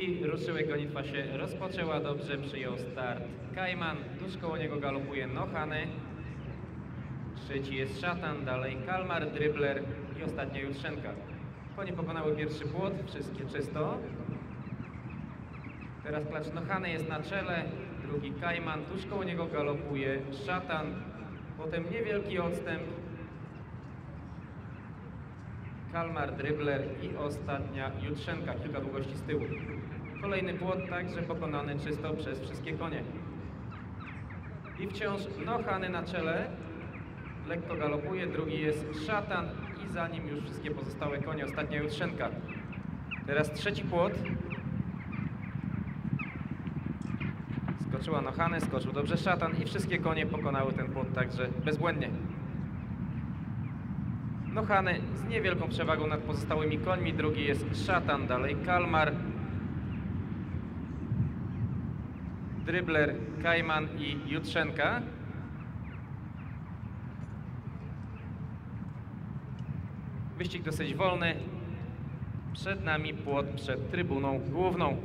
I ruszyły, gonitwa się rozpoczęła. Dobrze, przyjął start Kajman, tuż koło niego galopuje Nohany, trzeci jest Szatan, dalej Kalmar, Drybler i ostatnia Jutrzenka. Konie pokonały pierwszy płot, wszystkie czysto. Teraz klacz Nohany jest na czele, drugi Kajman, tuż koło niego galopuje Szatan, potem niewielki odstęp, Kalmar, Drybler i ostatnia Jutrzenka, kilka długości z tyłu. Kolejny płot także pokonany czysto przez wszystkie konie. I wciąż Nohany na czele, lekko galopuje, drugi jest Szatan i za nim już wszystkie pozostałe konie, ostatnia Jutrzenka. Teraz trzeci płot. Skoczyła Nohany, skoczył dobrze Szatan i wszystkie konie pokonały ten płot także bezbłędnie. Nohany z niewielką przewagą nad pozostałymi końmi, drugi jest Szatan, dalej Kalmar, Drybler, Kajman i Jutrzenka. Wyścig dosyć wolny. Przed nami płot przed trybuną główną.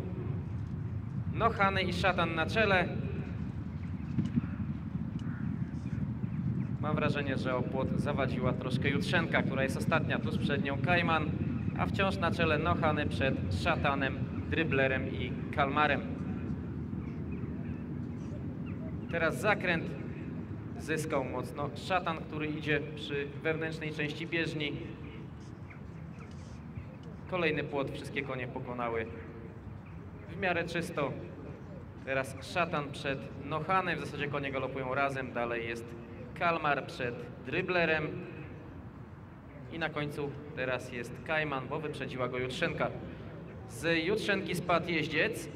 Nohany i Szatan na czele. Mam wrażenie, że o płot zawadziła troszkę Jutrzenka, która jest ostatnia, tuż przed nią Kajman, a wciąż na czele Nohany przed Szatanem, Dryblerem i Kalmarem. Teraz zakręt zyskał mocno Szatan, który idzie przy wewnętrznej części bieżni. Kolejny płot, wszystkie konie pokonały w miarę czysto. Teraz Szatan przed Nohanem, w zasadzie konie galopują razem, dalej jest Kalmar przed Dryblerem i na końcu teraz jest Kajman, bo wyprzedziła go Jutrzenka. Z Jutrzenki spadł jeździec.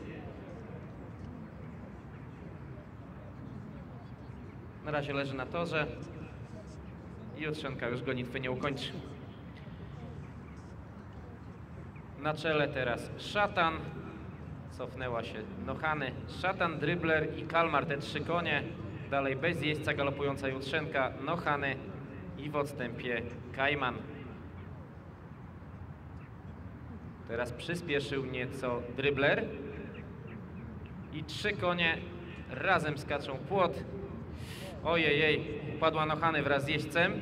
Na razie leży na torze Jutrzenka już gonitwy nie ukończy. Na czele teraz Szatan, cofnęła się Nohany, Szatan, Drybler i Kalmar, te trzy konie. Dalej bez jeźdźca galopująca Jutrzenka, Nohany i w odstępie Kajman. Teraz przyspieszył nieco Drybler i trzy konie razem skaczą płot. Ojejej, upadła Nohany wraz z jeźdźcem.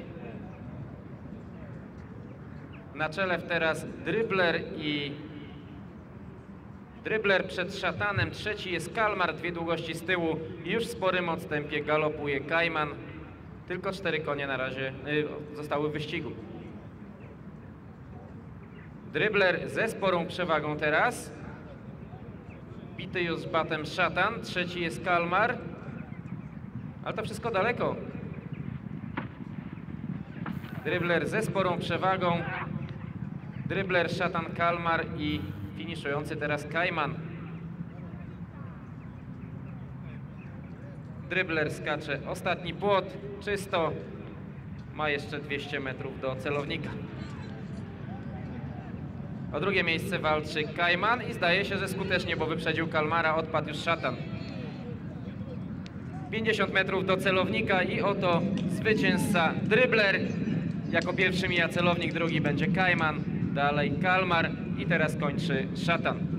Na czele teraz Drybler i Drybler przed Szatanem, trzeci jest Kalmar, dwie długości z tyłu już w sporym odstępie galopuje Kajman. Tylko cztery konie na razie y, zostały w wyścigu. Drybler ze sporą przewagą teraz. Bity już batem Szatan, trzeci jest Kalmar. Ale to wszystko daleko. Drybler ze sporą przewagą. Drybler, Szatan, Kalmar i finiszujący teraz Kajman. Drybler skacze ostatni płot, czysto. Ma jeszcze 200 metrów do celownika. O drugie miejsce walczy Kajman i zdaje się, że skutecznie, bo wyprzedził Kalmara, odpadł już Szatan. 50 metrów do celownika i oto zwycięzca Drybler. Jako pierwszy mija celownik, drugi będzie Kajman, dalej Kalmar i teraz kończy Szatan.